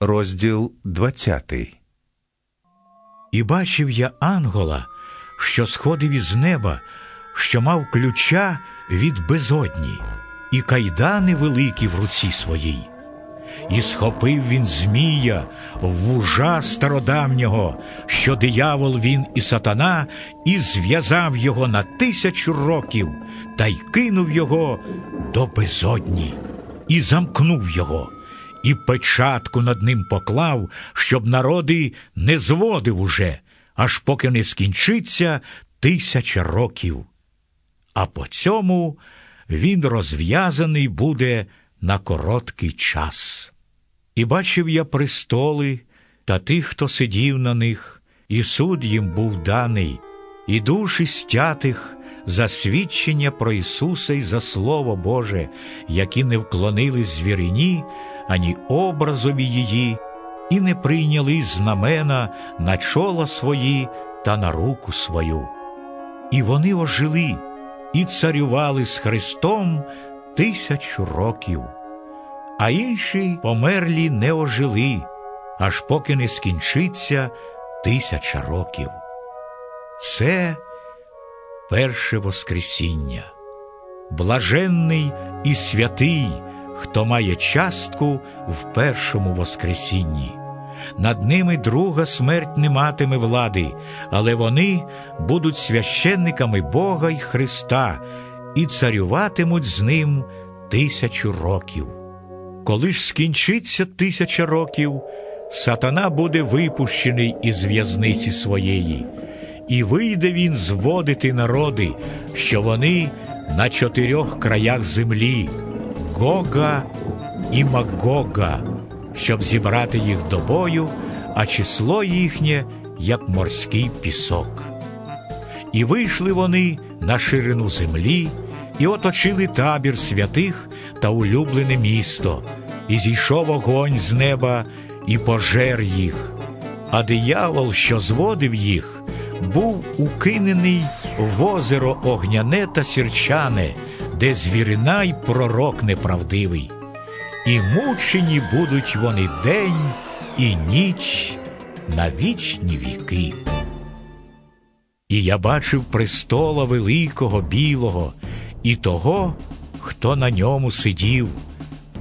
розділ 20. І бачив я ангола, що сходив із неба, що мав ключа від безодні, і кайдани великі в руці своїй. І схопив він Змія, вужа стародавнього, що диявол він і сатана, і зв'язав його на тисячу років, та й кинув його до безодні, і замкнув його, і печатку над ним поклав, щоб народи не зводив уже, аж поки не скінчиться тисяча років. А по цьому він розв'язаний буде на короткий час. І бачив я престоли та тих, хто сидів на них, і суд їм був даний, і душі стятих за свідчення про Ісуса і за Слово Боже, які не вклонились звірині, ані образові її, і не прийняли знамена на чола свої та на руку свою. І вони ожили і царювали з Христом тисячу років, а інші померлі не ожили, аж поки не скінчиться тисяча років. Це перше Воскресіння. Блаженний і святий, хто має частку в першому Воскресінні. Над ними друга смерть не матиме влади, але вони будуть священниками Бога й Христа і царюватимуть з ним тисячу років. Коли ж скінчиться тисяча років, сатана буде випущений із в'язниці своєї, і вийде він зводити народи, що вони на чотирьох краях землі Гога і Магога, щоб зібрати їх до бою, а число їхнє, як морський пісок. І вийшли вони на ширину землі, і оточили табір святих та улюблене місто, і зійшов огонь з неба, і пожер їх. А диявол, що зводив їх, був укинений в озеро огняне та сірчане, де звірина й пророк неправдивий. І мучені будуть вони день і ніч на вічні віки. І я бачив престола великого білого і того, хто на ньому сидів,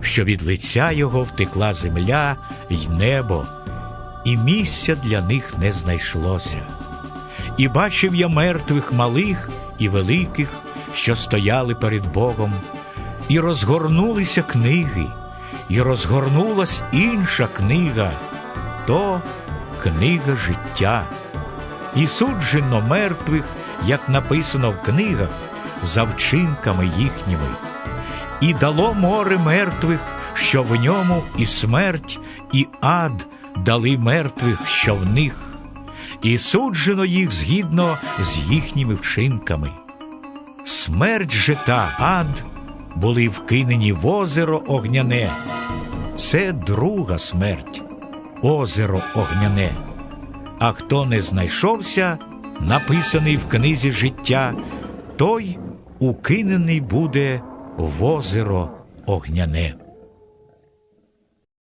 що від лиця його втекла земля й небо, і місця для них не знайшлося. І бачив я мертвих малих і великих, що стояли перед Богом, і розгорнулися книги, і розгорнулась інша книга, то книга життя. І суджено мертвих, як написано в книгах, за вчинками їхніми, і дало море мертвих, що в ньому і смерть, і ад дали мертвих, що в них, і суджено їх згідно з їхніми вчинками. Смерть же та ад були вкинені в озеро огняне. Це друга смерть, озеро огняне. А хто не знайшовся, написаний в книзі життя, той укинений буде в озеро огняне.